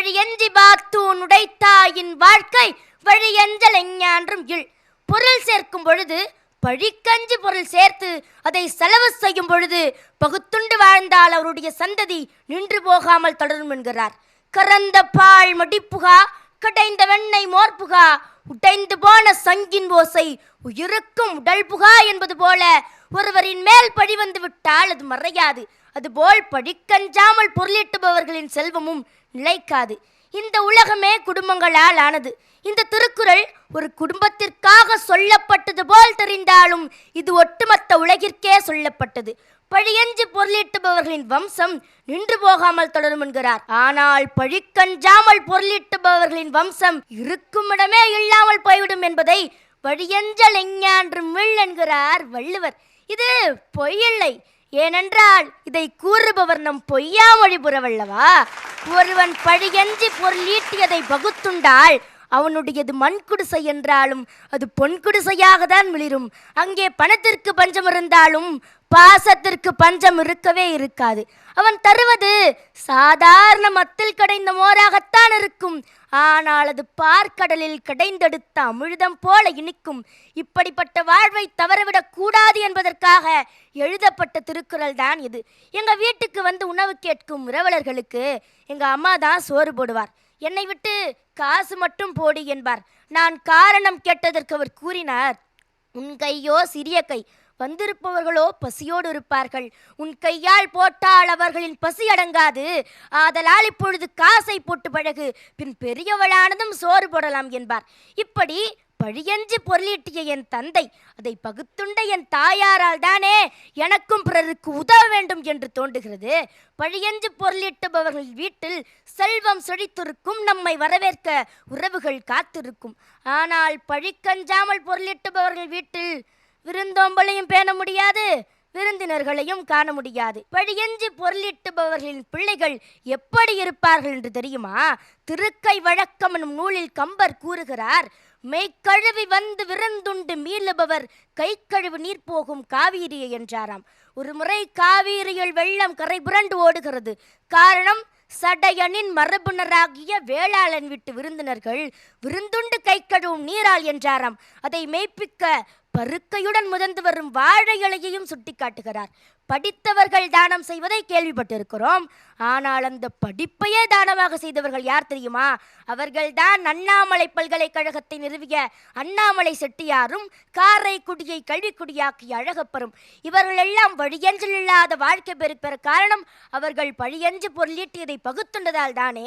வழியஞ்சி பாத்தூன் உடைத்தாயின் வாழ்க்கை வழியஞ்சல் எஞ்ஞான்றும் இல். பொருள் சேர்க்கும் பொழுது பழிக்கஞ்சி பொருள் சேர்த்து அதை செலவு செய்யும் பொழுது பகுத்துண்டு வாழ்ந்தால் அவருடைய சந்ததி நின்று போகாமல் தொடரும் என்கிறார். கறந்த பால் மடிப்புகா கடைந்த வெண்ணெய் மோர்புகா உடைந்து போன சங்கின் ஓசை உயிருக்கும் உடல் புகா என்பது போல ஒருவரின் மேல் பழி வந்து விட்டால் அது மறையாது. அதுபோல் படிக்கஞ்சாமல் பொருளிட்டுபவர்களின் செல்வமும் நிலைக்காது. இந்த உலகமே குடும்பங்களால் ஆனது. இந்த திருக்குறள் ஒரு குடும்பத்திற்காக சொல்லப்பட்டது போல் தெரிந்தாலும் இது ஒட்டுமொத்த உலகிற்கே சொல்லப்பட்டது. பழியஞ்சு பொருளீட்டுபவர்களின் வம்சம் நின்று போகாமல் தொடரும் என்கிறார். ஆனால் பழிக்கஞ்சாமல் பொருளிட்டுபவர்களின் வம்சம் இருக்குமிடமே இல்லாமல் போய்விடும் என்பதை வழியஞ்சல் எஞ்ஞான்று மிள் என்கிறார் வள்ளுவர். இது பொய்யில்லை. ஏனென்றால் இதை கூறுபவர் நம் பொய்யா புறவல்லவா ஒருவன் பழியஞ்சி பொருளீட்டியதை பகுத்துண்டால் அவனுடையது மண் குடிசை என்றாலும் அது பொன் குடிசையாக தான் விளிரும் அங்கே பணத்திற்கு பஞ்சம் இருந்தாலும் பாசத்திற்கு பஞ்சம் இருக்கவே இருக்காது. அவன் தருவது சாதாரண மத்தில் கடைந்த மோராகத்தான் இருக்கும். ஆனால் அது பார்க்கடலில் கடைந்தெடுத்த அமிழ்தம் போல இனிக்கும். இப்படிப்பட்ட வாழ்வை தவறவிடக் கூடாது என்பதற்காக எழுதப்பட்ட திருக்குறள் தான் இது. எங்கள் வீட்டுக்கு வந்து உணவு கேட்கும் உறவலர்களுக்கு எங்கள் அம்மா தான் சோறு போடுவார். என்னை விட்டு காசு மட்டும் போடு என்பார். நான் காரணம் கேட்டதற்கு அவர் கூறினார் உன் கையோ சிறிய கை வந்திருப்பவர்களோ பசியோடு இருப்பார்கள். உன் கையால் போட்டால் அவர்களின் பசி அடங்காது. ஆதலால் இப்பொழுது காசை போட்டு பழகு பின் பெரியவளானதும் சோறு போடலாம் என்பார். இப்படி பழியஞ்சு பொருளீட்டிய என் தந்தை அதை பகுத்துண்ட என் தாயாரால் தானே எனக்கும் பிறருக்கு உதவ வேண்டும் என்று தோன்றுகிறது. பழியஞ்சு பொருளீட்டுபவர்கள் வீட்டில் செல்வம் செழித்திருக்கும் நம்மை வரவேற்க உறவுகள் காத்திருக்கும். ஆனால் பழிக்கஞ்சாமல் பொருளீட்டுபவர்கள் வீட்டில் விருந்தோம்பலையும் பேண முடியாது. விருந்தினர்களையும் காண முடியாது. பழியஞ்சி பொருளிட்டுபவர்களின் பிள்ளைகள் எப்படி இருப்பார்கள் என்று தெரியுமா? திருக்கை வழக்கம் எனும் நூலில் கம்பர் கூறுகிறார் மெய்க்கழுவி வந்து விருந்துண்டு மீளுபவர் கை கழுவு நீர் போகும் காவிரியை என்றாராம். ஒரு முறை காவிரியில் வெள்ளம் கரை புரண்டு ஓடுகிறது. காரணம் சடையனின் மரபுணராகிய வேளாளன் வீட்டு விருந்தினர்கள் விருந்துண்டு கை கழுவும் நீரால் என்றாராம். அதை மெய்ப்பிக்க பருக்கையுடன் முதந்து வரும் வாழை இலையையும் சுட்டிக்காட்டுகிறார். படித்தவர்கள் தானம் செய்வதை கேள்விப்பட்டிருக்கிறோம். ஆனால் அந்த படிப்பையே தானமாக செய்தவர்கள் யார் தெரியுமா? அவர்கள்தான் அண்ணாமலை பல்கலைக்கழகத்தை நிறுவிய அண்ணாமலை செட்டியாரும் காரைக்குடியை கல்விக்குடியாக்கிய அழகப்பரும். இவர்கள் எல்லாம் வழியஞ்சல் இல்லாத வாழ்க்கை பெற காரணம் அவர்கள் பழியஞ்சு பொருளீட்டியதை பகுத்துண்டதால் தானே.